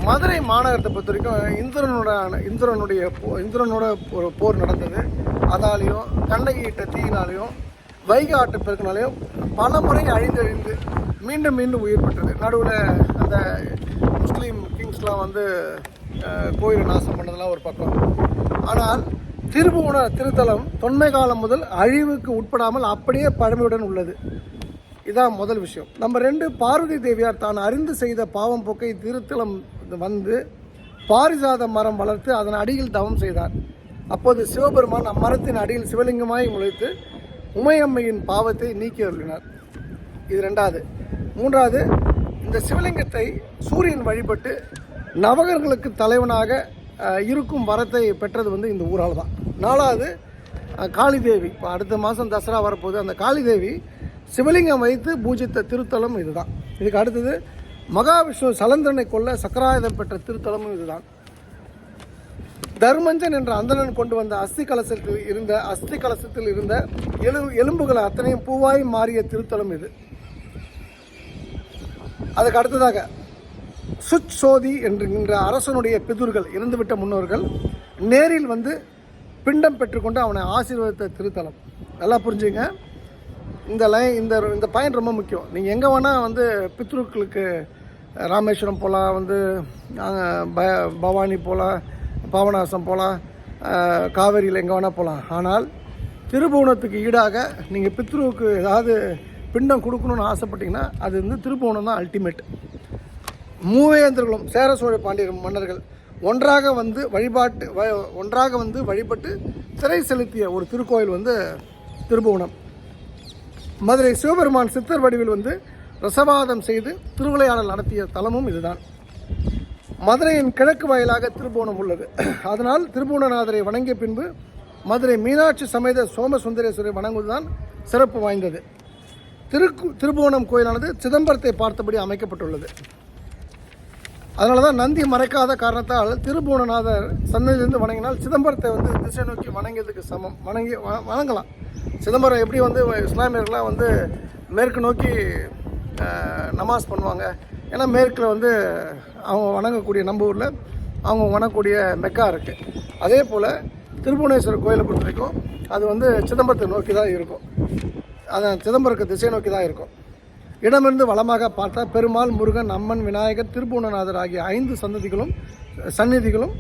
மதுரை மாநகரத்தை பொறுத்த வரைக்கும் இந்திரனோட இந்திரனுடைய போ- இந்திரனோட ஒரு போர் நடந்தது. அதாலையும் கண்ணகியிட்ட தீயினாலையும் வைகை ஆட்டு பெருக்கினாலையும் பல முறை அழிந்து அழிந்து மீண்டும் மீண்டும் உயிர் பெற்றது. நடுவில் அந்த முஸ்லீம் கிங்ஸ்லாம் வந்து அஹ், கோயிலை நாசம் பண்ணதெல்லாம் ஒரு பக்கம். ஆனால் திருபுவன திருத்தலம் தொன்மை காலம் முதல் அழிவுக்கு உட்படாமல் அப்படியே பழமையுடன் உள்ளது. இதான் முதல் விஷயம். நம்ம ரெண்டு பார்வதி தேவியார் தான் அறிந்து செய்த பாவம் போக்கை திருத்தலம் வந்து பாரிசாத மரம் வளர்த்து அதன் அடியில் தவம் செய்தார். அப்போது சிவபெருமான் அம்மரத்தின் அடியில் சிவலிங்கமாய் முளைத்து உமையம்மையின் பாவத்தை நீக்கி வருகிறார் இது ரெண்டாவது மூன்றாவது இந்த சிவலிங்கத்தை சூரியன் வழிபட்டு நவகர்களுக்கு தலைவனாக இருக்கும் வரத்தை பெற்றது வந்து இந்த ஊரால் தான். நாலாவது காளிதேவி. இப்போ அடுத்த மாதம் தசரா வரப்போகுது. அந்த காளிதேவி சிவலிங்கம் வைத்து பூஜித்த திருத்தலம் இதுதான். இதுக்கு அடுத்தது மகாவிஷ்ணு சலந்திரனை கொல்ல சக்கராயுதம் பெற்ற திருத்தலமும் இதுதான். தர்மஞ்சன் என்ற அந்தணன் கொண்டு வந்த அஸ்தி கலசத்தில் இருந்த அஸ்தி கலசத்தில் இருந்த எலு எலும்புகள் அத்தனையும் பூவாய் மாறிய திருத்தலம் இது. அதுக்கு அடுத்ததாக சுச் சோதி என்கின்ற அரசனுடைய பிதுர்கள் இறந்துவிட்ட முன்னோர்கள் நேரில் வந்து பிண்டம் பெற்றுக்கொண்டு அவனை ஆசீர்வதித்த திருத்தலம். நல்லா புரிஞ்சுங்க. இந்த லைன் இந்த இந்த பாயிண்ட் ரொம்ப முக்கியம். நீங்கள் எங்கே வேணால் வந்து பித்ருக்களுக்கு ராமேஸ்வரம் போகலாம் வந்து நாங்கள் ப பவானி போகலாம் பாபநாசம் போகலாம் காவேரியில் எங்கே வேணால் போகலாம் ஆனால் திருபுவனத்துக்கு ஈடாக நீங்கள் பித்ருவுக்கு ஏதாவது பிண்டம் கொடுக்கணும்னு ஆசைப்பட்டீங்கன்னா அது வந்து திருபுவனம் தான் அல்டிமேட் மூவேந்தர்களும் சேர சோழ பாண்டியர் மன்னர்கள் ஒன்றாக வந்து வழிபாட்டு வ- ஒன்றாக வந்து வழிபட்டு சிறை செலுத்திய ஒரு திருக்கோயில் வந்து திருபுவனம். மதுரை சிவபெருமான் சித்தர் வடிவில் வந்து ரசவாதம் செய்து திருவிளையாடல் நடத்திய தலமும் இதுதான். மதுரையின் கிழக்கு வாயிலாக திருபுவனம் உள்ளது. அதனால் திருபுவனநாதரை வணங்கிய பின்பு மதுரை மீனாட்சி சமேத சோமசுந்தரேஸ்வரை வணங்குவதுதான் சிறப்பு வாய்ந்தது. திருக்கு திருபுவனம் கோயிலானது சிதம்பரத்தை பார்த்தபடி அமைக்கப்பட்டுள்ளது. அதனால தான் நந்தி மறைக்காத காரணத்தால் திருபுவனநாதர் சன்னதியிலிருந்து வணங்கினால் சிதம்பரத்தை வந்து திசை நோக்கி வணங்கியதுக்கு சமம். வணங்கி வ- வணங்கலாம். சிதம்பரம் எப்படி வந்து இஸ்லாமியர்கள்லாம் வந்து மேற்கு நோக்கி நமாஸ் பண்ணுவாங்க. ஏன்னா மேற்கில் வந்து அவங்க வணங்கக்கூடிய நம்ம ஊரில் அவங்க வணங்கக்கூடிய மெக்கா இருக்குது அதே போல் திருபுவனேஸ்வரர் கோயிலை பொறுத்த வரைக்கும் அது வந்து சிதம்பரத்தை நோக்கி தான் இருக்கும். அதான் சிதம்பரக்கு திசை நோக்கி தான் இருக்கும். இடமிருந்து வளமாக பார்த்தா பெருமாள் முருகன் அம்மன் விநாயகர் திருபுவனநாதர் ஆகிய ஐந்து சந்ததிகளும் சந்நிதிகளும்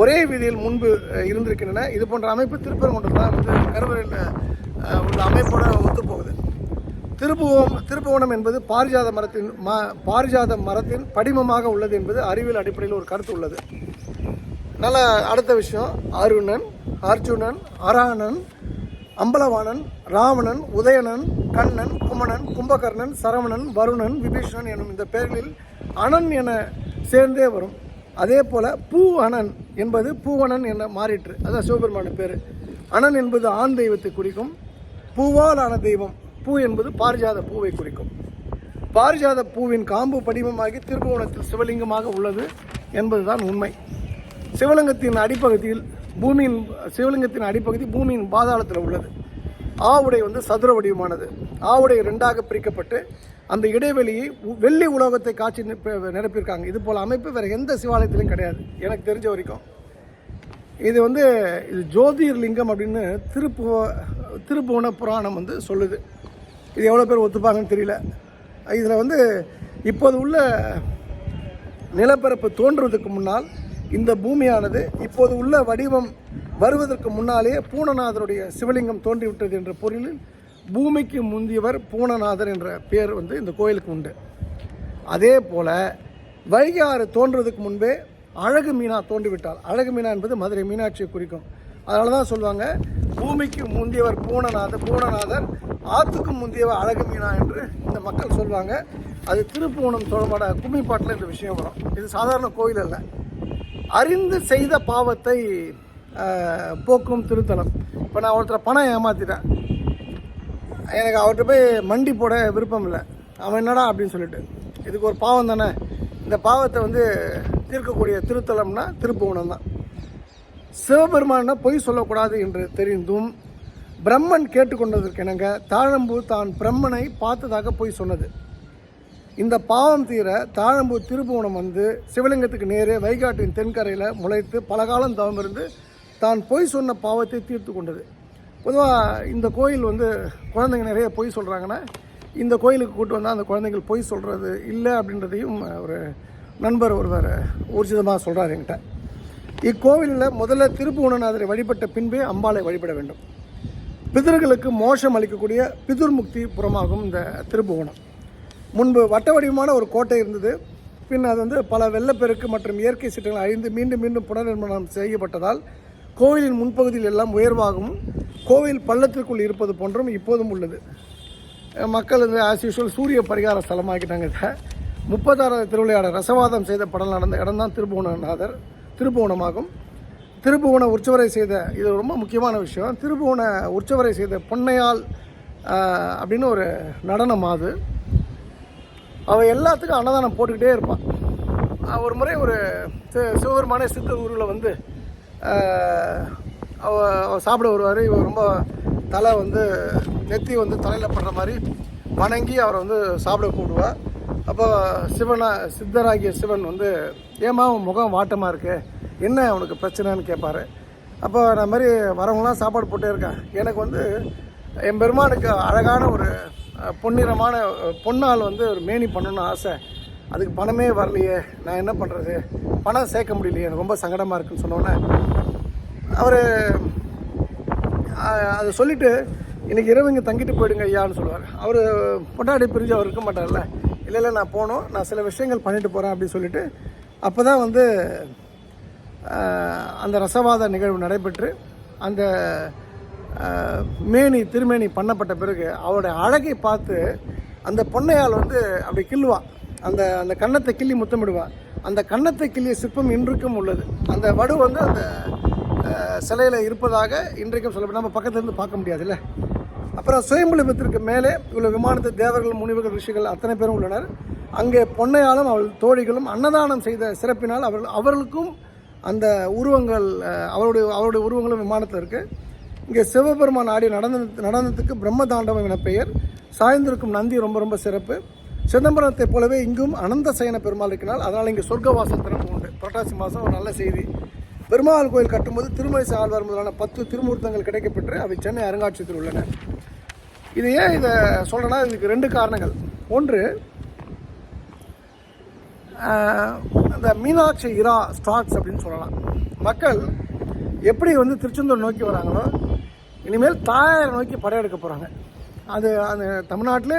ஒரே வீதியில் முன்பு இருந்திருக்கின்றன. இது போன்ற அமைப்பு திருப்பரங்குன்றத்தில் வந்து கருவறையில் உள்ள அமைப்போட ஒத்துப்போகுது. திருப்புவம் திருப்புவனம் என்பது பாரிஜாத மரத்தின் ம பாரிஜாத மரத்தின் படிமமாக உள்ளது என்பது அறிவியல் அடிப்படையில் ஒரு கருத்து உள்ளது. நல்ல அடுத்த விஷயம். அருணன் அர்ஜுனன் அராணன் அம்பலவாணன் ராவணன் உதயணன் கண்ணன் குமணன் கும்பகர்ணன் சரவணன் வருணன் விபீஷணன் எனும் இந்த பெயர்களில் அனன் என சேர்ந்தே வரும். அதே போல பூ அனன் என்பது பூவணன் என மாறிற்று. அதான் சிவபெருமான பேர். அனன் என்பது ஆண் தெய்வத்தை குறிக்கும். பூவால் ஆன தெய்வம். பூ என்பது பாரிஜாத பூவை குறிக்கும். பாரிஜாத பூவின் காம்பு படிமமாகி திருப்புவனத்தில் சிவலிங்கமாக உள்ளது என்பதுதான் உண்மை. சிவலிங்கத்தின் அடிப்பகுதியில் பூமியின் சிவலிங்கத்தின் அடிப்பகுதி பூமியின் பாதாளத்தில் உள்ளது. ஆவுடை வந்து சதுர வடிவமானது. ஆவுடை ரெண்டாக பிரிக்கப்பட்டு அந்த இடைவெளியை உ- வெள்ளி உலோகத்தை காட்சி நிரப்ப- நிரப்பியிருக்காங்க. இது போல் அமைப்பு வேறு எந்த சிவாலயத்திலும் கிடையாது. எனக்கு தெரிஞ்ச வரைக்கும். இது வந்து இது ஜோதிர்லிங்கம் அப்படின்னு திருப்புவ திருப்புவன புராணம் வந்து சொல்லுது. இது எவ்வளோ பேர் ஒத்துப்பாங்கன்னு தெரியல. இதில் வந்து இப்போது உள்ள நிலப்பரப்பு தோன்றுவதற்கு முன்னால் இந்த பூமியானது இப்போது உள்ள வடிவம் வருவதற்கு முன்னாலே பூனநாதருடைய சிவலிங்கம் தோன்றிவிட்டது என்ற பொருளில் பூமிக்கு முந்தியவர் பூனநாதர் என்ற பெயர் வந்து இந்த கோயிலுக்கு உண்டு. அதே போல் வைகாறு ஆறு தோன்றுவதற்கு முன்பே அழகு மீனா தோண்டிவிட்டால் அழகு மீனா என்பது மதுரை மீனாட்சியை குறிக்கும். அதனால தான் சொல்லுவாங்க பூமிக்கு முந்தியவர் பூனநாதர் பூனநாதர் ஆத்துக்கு முந்தியவர் அழகு மீனா என்று இந்த மக்கள் சொல்லுவாங்க அது திருப்புவனம் கும்மி பாட்டில் இந்த விஷயம் வரும். இது சாதாரண கோயில் அல்ல. அறிந்து செய்த பாவத்தை போக்கும் திருத்தலம். இப்போ நான் ஒருத்தரை பணம் ஏமாற்றிட்டேன் எனக்கு அவர்கிட்ட போய் மண்டி போட விருப்பம் இல்லை. அவன் என்னடா அப்படின்னு சொல்லிட்டு. இதுக்கு ஒரு பாவம் தானே. இந்த பாவத்தை வந்து தீர்க்கக்கூடிய திருத்தலம்னா திருப்புவனம் தான். சிவபெருமானா பொய் சொல்லக்கூடாது என்று தெரிந்தும் பிரம்மன் கேட்டுக்கொண்டதற்கெனங்க தாழம்பூ தான் பிரம்மனை பார்த்ததாக பொய் சொன்னது. இந்த பாவம் தீர தாழம்பூ திருபுவனம் வந்து சிவலிங்கத்துக்கு நேரே வைகாட்டின் தென்கரையில் முளைத்து பல காலம் தவம் இருந்து தான் பொய் சொன்ன பாவத்தை தீர்த்து கொண்டது. பொதுவாக இந்த கோயில் வந்து குழந்தைங்க நிறைய பொய் சொல்கிறாங்கன்னா இந்த கோயிலுக்கு கூட்டு வந்தால் அந்த குழந்தைகள் பொய் சொல்கிறது இல்லை அப்படின்றதையும் ஒரு நண்பர் ஒருவர் ஊர்ஜிதமாக சொல்கிறார் என்கிட்ட. இக்கோவிலில் முதல்ல திருப்புவனநாதரை வழிபட்ட பின்பே அம்பாளை வழிபட வேண்டும். பிதர்களுக்கு மோஷம் அளிக்கக்கூடிய பிதுர் முக்தி புறமாகும் இந்த திருப்புவனம். முன்பு வட்ட வடிவமான ஒரு கோட்டை இருந்தது. பின் அது வந்து பல வெள்ளப்பெருக்கு மற்றும் இயற்கை சீற்றங்கள் அழிந்து மீண்டும் மீண்டும் புனர்நிர்மாணம் செய்யப்பட்டதால் கோவிலின் முன்பகுதியில் எல்லாம் உயர்வாகவும் கோவில் பள்ளத்திற்குள் இருப்பது போன்றும் இப்போதும் உள்ளது. மக்கள் வந்து ஆஸ் யூஷுவல் சூரிய பரிகார ஸ்தலமாக்கிட்டாங்க இதை. முப்பத்தாறாவது திருவிளையாடல் ரசவாதம் செய்த படம் நடந்த இடம் தான் திருப்புவனநாதர். திருப்புவனமாகும். திருப்புவன உற்சவரை செய்த இது ரொம்ப முக்கியமான விஷயம். திருப்புவன உற்சவரை செய்த பொன்னையால் அப்படின்னு ஒரு நடனம் அது. அவன் எல்லாத்துக்கும் அன்னதானம் போட்டுக்கிட்டே இருப்பான் ஒரு முறை ஒரு சிவபெருமானே சித்த ஊரில் வந்து அவ சாப்பிட வருவார். இவர் ரொம்ப தலை வந்து நெத்தி வந்து தலையில் படுற மாதிரி வணங்கி அவரை வந்து சாப்பிட கூடுவார் அப்போ சிவனா சித்தராகிய சிவன் வந்து ஏமா உன் முகம் வாட்டமாக இருக்கு? என்ன அவனுக்கு பிரச்சனைன்னு கேட்பாரு அப்போ நான் மாதிரி வரவங்களாம் சாப்பாடு போட்டே இருக்கேன். எனக்கு வந்து என் பெருமானுக்கு அழகான ஒரு பொன்னிறமான பொன்னால் வந்து ஒரு மேனி பண்ணணும்னு ஆசை. அதுக்கு பணமே வரலையே. நான் என்ன பண்ணுறது பணம் சேர்க்க முடியலையே. எனக்கு ரொம்ப சங்கடமாக இருக்குன்னு சொன்னோன்னே அவர் அதை சொல்லிவிட்டு இன்றைக்கி இரவு இங்கே தங்கிட்டு போயிடுங்க ஐயான்னு சொல்லுவார். அவர் பொட்டாடி பிரிஞ்சு அவர் இருக்க மாட்டார்ல. இல்லை இல்லை நான் போகணும். நான் சில விஷயங்கள் பண்ணிட்டு போகிறேன் அப்படின்னு சொல்லிட்டு அப்போ தான் வந்து அந்த ரசவாத நிகழ்வு நடைபெற்று அந்த மேனி திருமேனி பண்ணப்பட்ட பிறகு அவருடைய அழகை பார்த்து அந்த பொன்னையால் வந்து அப்படி கிள்ளுவான் அந்த அந்த கன்னத்தை கிள்ளி முத்தமிடுவான் அந்த கன்னத்தை கிள்ளிய சிற்பம் இன்றைக்கும் உள்ளது. அந்த வடு வந்து அந்த சிலையில் இருப்பதாக இன்றைக்கும் சொல்லப்படும் நம்ம பக்கத்துலேருந்து பார்க்க முடியாதுல்ல. அப்புறம் சுயம்புலிபத்திற்கு மேலே உள்ள விமானத்து தேவர்கள் முனிவர்கள் ரிஷிகள் அத்தனை பேரும் உள்ளனர். அங்கே பொன்னையாலும் அவள் தோழிகளும் அன்னதானம் செய்த சிறப்பினால் அவர்கள் அவர்களுக்கும் அந்த உருவங்கள் அவருடைய அவருடைய உருவங்களும் விமானத்தில் இருக்குது இங்கே சிவபெருமான் ஆடிய நடன நடனத்துக்கு பிரம்ம தாண்டவம் என பெயர். சாய்ந்திருக்கும் நந்தி ரொம்ப ரொம்ப சிறப்பு. சிதம்பரத்தைப் போலவே இங்கும் அனந்த சயன பெருமாள் இருக்கிறால் அதனால் இங்கே சொர்க்கவாசல் திறப்பு உண்டு. புரட்டாசி மாதம் ஒரு நல்ல செய்தி. பெருமாள் கோயில் கட்டும்போது திருமலை ஆழ்வார் முதலான பத்து திருமூர்த்தங்கள் கிடைக்கப்பெற்று அவை சென்னை அருங்காட்சியத்தில் உள்ளன. இது ஏன் இதை சொல்கிறேன்னா இதுக்கு ரெண்டு காரணங்கள். ஒன்று அந்த மீனாட்சி இரா ஸ்டாக்ஸ் அப்படின்னு சொல்லலாம். மக்கள் எப்படி வந்து திருச்செந்தூர் நோக்கி வராங்களோ இனிமேல் தாயாரை நோக்கி படையெடுக்க போகிறாங்க அது அந்த தமிழ்நாட்டில்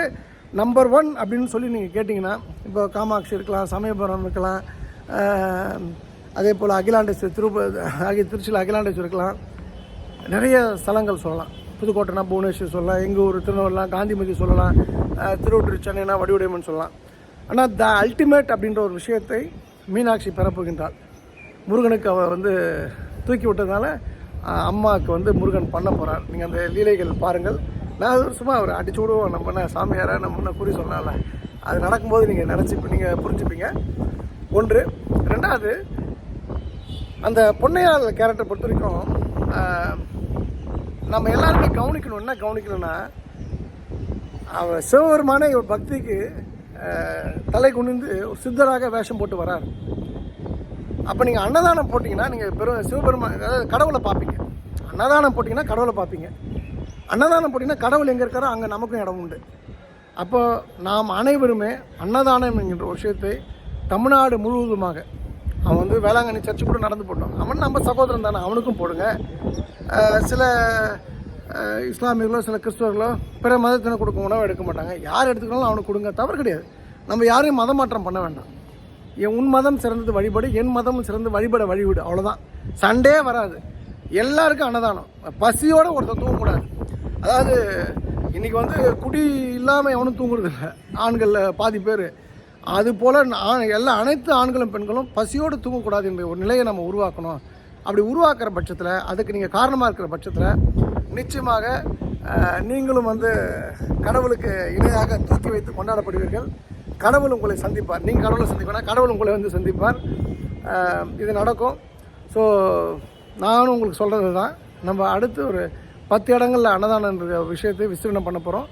நம்பர் ஒன் அப்படின்னு சொல்லி நீங்கள் கேட்டிங்கன்னா இப்போ காமாட்சி இருக்கலாம் சமயபுரம் இருக்கலாம் அதே போல் அகிலாண்டேஸ்வரி திருப்பதி ஆகிய திருச்சியில் அகிலாண்டேஸ்வரி இருக்கலாம். நிறைய ஸ்தலங்கள் சொல்லலாம். புதுக்கோட்டைனா புவனேஸ்வர் சொல்லலாம். எங்கள் ஊர் திருநெல்வேலாம் காந்திமதி சொல்லலாம். அஹ் சென்னைனா வடிவுடையம்மன் சொல்லலாம். ஆனால் த அல்டிமேட் அப்படின்ற ஒரு விஷயத்தை மீனாட்சி பெறப்போகின்றாள். முருகனுக்கு அவள் வந்து தூக்கி விட்டதுனால அம்மாவுக்கு வந்து முருகன் பண்ண போகிறார் நீங்கள் அந்த லீலைகள் பாருங்கள். நான் சும்மா அவர் அடிச்சு விடுவோம் நம்ம என்ன சாமியாரை நம்ம என்ன குறி சொல்லலாம்ல அது நடக்கும்போது நீங்கள் நினச்சி நீங்கள் புரிஞ்சுப்பீங்க. ஒன்று. ரெண்டாவது அந்த பொன்னையாள் கேரக்டர் பொறுத்த வரைக்கும் நம்ம எல்லாருமே கவனிக்கணும். என்ன கவனிக்கணும்னா அவர் சிவபெருமான இவர் பக்திக்கு தலை குனிந்து ஒரு சித்தராக வேஷம் போட்டு வரார். அப்போ நீங்கள் அன்னதானம் போட்டிங்கன்னா நீங்கள் பெரும் சிவபெருமான் அதாவது கடவுளை பார்ப்பீங்க. அன்னதானம் போட்டிங்கன்னா கடவுளை பார்ப்பீங்க. அன்னதானம் போட்டிங்கன்னா கடவுள் எங்கே இருக்காரோ அங்கே நமக்கும் இடம் உண்டு. அப்போது நாம் அனைவருமே அன்னதானம் என்கின்ற ஒரு விஷயத்தை தமிழ்நாடு முழுவதுமாக அவன் வந்து வேளாங்கண்ணி சர்ச்சு கூட நடந்து போட்டான். அவன் நம்ம சகோதரன் தானே அவனுக்கும் போடுங்க. சில இஸ்லாமியர்களோ சில கிறிஸ்தவர்களோ பிற மதத்தினர் கொடுக்க உணவு எடுக்க மாட்டாங்க. யார் எடுத்துக்கணும் அவனுக்கு கொடுங்க தவறு கிடையாது. நம்ம யாரையும் மதமாற்றம் பண்ண வேண்டாம். என் உன் மதம் சிறந்தது வழிபாடு என் மதமும் சிறந்து வழிபட வழிவிடு அவ்வளோதான் சண்டே வராது. எல்லாருக்கும் அன்னதானம். பசியோடு ஒருத்தன் தூங்கக்கூடாது. அதாவது இன்றைக்கி வந்து குடி இல்லாமல் எவனும் தூங்குறதில்ல. ஆண்களில் பாதி பேர். அதுபோல் நான் எல்லா அனைத்து ஆண்களும் பெண்களும் பசியோடு தூங்கக்கூடாது என்ற ஒரு நிலையை நம்ம உருவாக்கணும். அப்படி உருவாக்குற பட்சத்தில் அதுக்கு நீங்கள் காரணமாக இருக்கிற பட்சத்தில் நிச்சயமாக நீங்களும் வந்து கடவுளுக்கு இணையாக தூக்கி வைத்து கொண்டாடப்படுவீர்கள். கடவுள் உங்களை சந்திப்பார். நீங்கள் கடவுளை சந்திப்பார் கடவுள் உங்களை வந்து சந்திப்பார். இது நடக்கும். ஸோ நானும் உங்களுக்கு சொல்கிறது தான் நம்ம அடுத்து ஒரு பத்து இடங்களில் அன்னதானன்ற விஷயத்தை விஸ்தீர்ணம் பண்ண போகிறோம்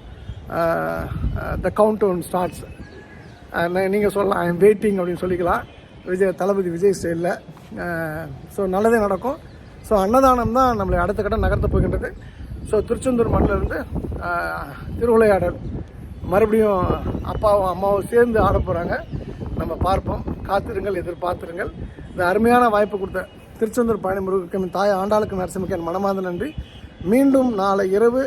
த கவுண்ட் டவுன் ஸ்டார்ட்ஸ் நீங்கள் சொல்லலாம் ஐ எம் வெயிட்டிங் அப்படின்னு சொல்லிக்கலாம். விஜய் தளபதி விஜய் ஸ்டைலில் ஸோ நல்லதே நடக்கும். ஸோ அன்னதானம் தான் நம்மளை அடுத்த கட்ட நகர்த்த போகின்றது. ஸோ திருச்செந்தூர் மண்ணிலிருந்து திருவிளையாடல். மறுபடியும் அப்பாவும் அம்மாவும் சேர்ந்து ஆட போகிறாங்க நம்ம பார்ப்போம். காத்திருங்கள் எதிர்பார்த்திருங்கள். இந்த அருமையான வாய்ப்பு கொடுத்த திருச்செந்தூர் பழனி முருகன் தாய் ஆண்டாளுக்கு நரசிம்மக்கு என் மனமார்ந்த நன்றி. மீண்டும் நாளை இரவு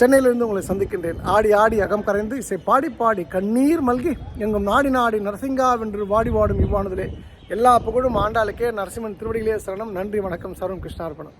சென்னையிலிருந்து உங்களை சந்திக்கின்றேன். ஆடி ஆடி அகம் கரைந்து இசை பாடி பாடி கண்ணீர் மல்கி எங்கும் நாடி நாடி நரசிங்காவென்று வாடி வாடும் இவ்வானதிலே. எல்லா புகழும் ஆண்டாளுக்கே நரசிம்மன் திருவடிகளே சரணம். நன்றி வணக்கம். சர்வம் கிருஷ்ணார்பணம்.